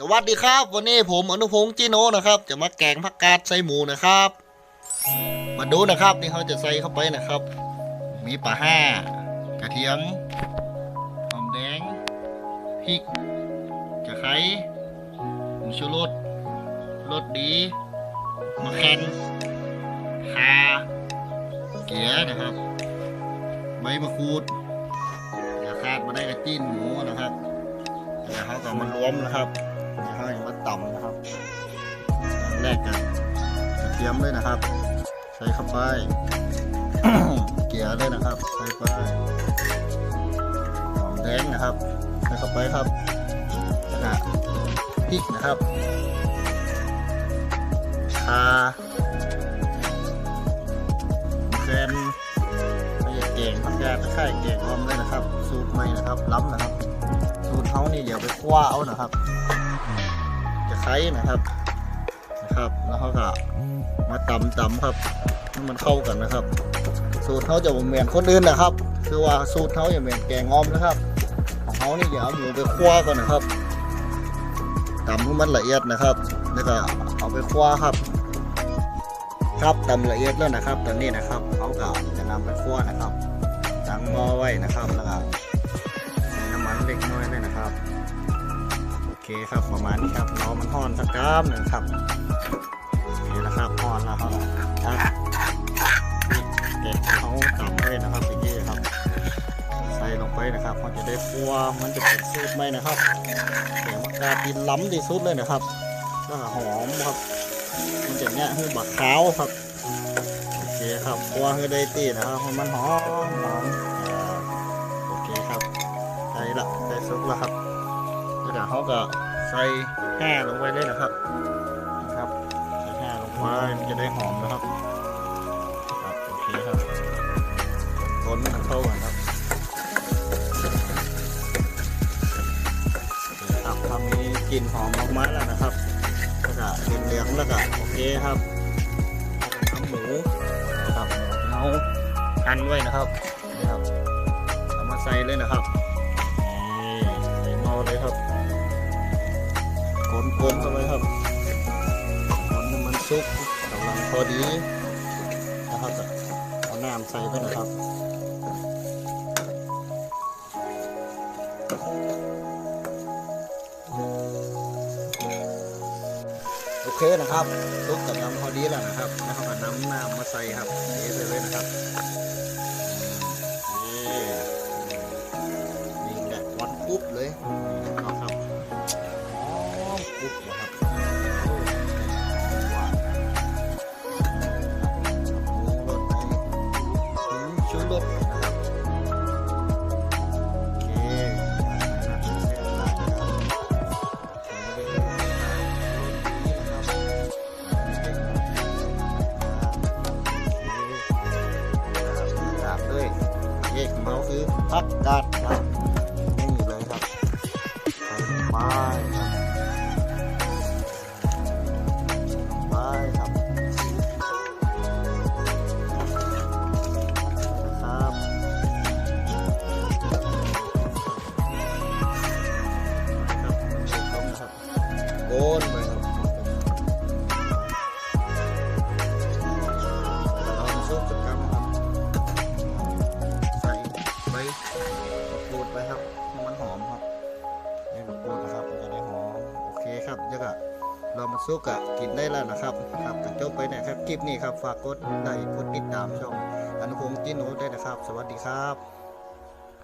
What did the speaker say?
สวัสดีครับ วันนี้ผมอนุพงษ์จิโนนะครับ จะมาแกงผักกาดใส่หมูนะครับ มาดูนะครับนี่เขาจะใส่เข้าไปนะครับ มีปลาห้ากระเทียมหอมแดงพริกจะไคร้ผงชูรสรสดีมะแคนคาเกียนะครับ ใบมะกรูดอย่าคาดมาได้กระจิ้นหมูนะครับเดี๋ยวเขาก็มารวมนะครับ เดี๋ยวเขาจะมาตำนะครับแรกกันกระเทียมด้วยนะครับ ใส่เข้าไปเกลือด้วยนะครับ ใส่ไปหอมแดงนะครับ ใส่เข้าไปครับแล้วก็พริกนะครับชาแคนไม่เก่งพักยาตะไคร้เก่งออมเลยนะครับ สูตรใหม่นะครับล้ำนะครับ สูตรเขานี่เดี๋ยวไปคว้าเอานะครับ จะไคร้นะครับนะครับแล้วเขาก็มาตำตำครับให้มันเข้ากันนะครับ สูตรเขาจะบ่เหมือนคนอื่นนะครับ คือว่าสูตรเขาอย่าเหมือนแกงอ้อมนะครับ ของเขานี่อย่าเอาหมูไปคว้าก่อนนะครับตำให้มันละเอียดนะครับ แล้วก็เอาไปคว้าครับ ครับตำละเอียดแล้วนะครับ ตอนนี้นะครับเขาก็จะนำไปคว้านะครับตั้งหม้อไว้นะครับแล้วก็ เคครับประมาณนี้ครับรอมันห่อนสักกราบหนึ่งครับโอเคนะครับห่อนแล้วครับเก็บเขาตำเลยนะครับอย่างนี้ครับ ใส่ลงไปนะครับเขาจะได้คั่วมันจะเป็นสูตรไหมนะครับเดี๋ยวมากากินล้ำที่สุดเลยนะครับก็หอมครับมันจะเนี้ยให้บักขาวครับโอเคครับคั่วให้ได้ตีนะครับมันหอมหอมโอเคครับใส่ละใส่ซุปแล้วครับ แล้วเดี๋ยวเขาก็ใส่แห่ลงไปเลยนะครับนะครับใส่แห่ลงไปมันจะได้หอมนะครับครับโอเคครับคนมันเข้ากันครับอเครับทำมีกลิ่นหอมออกมาแล้วนะครับแล้วก็เหลืองๆแล้วก็โอเคครับน้ำหมูนะครับเราหั่นไว้นะครับนี่ครับเอามาใส่เลยนะครับนี่ใส่หม้อเลยครับ คนเข้าไปครับคนให้มันสุกกำลังพอดีนะครับเอาน้ำใส่ไปนะครับโอเคนะครับซุปกับน้ำพอดีแล้วนะครับแล้วเขาก็น้ำน้ำมาใส่ครับเทใส่เลยนะครับ งชูรสนะครับโอเคน่าจะแซ่บหลายนะครับโอเคนี่นะครับ ตามด้วยเอกของเราคือพักกาดครับนี่เลยครับใส่ลงไปครับไป กดรูดไปครับให้มันหอมครับให้กดปูดนะครับมันจะได้หอมโอเคครับเยอะอะเรามาซุกอะกินได้แล้วนะครับครับก็จบไปนะครับคลิปนี้ครับฝากกดไลค์กดติดตามช่องอนุพงศ์จิโน้ตได้นะครับ สวัสดีครับ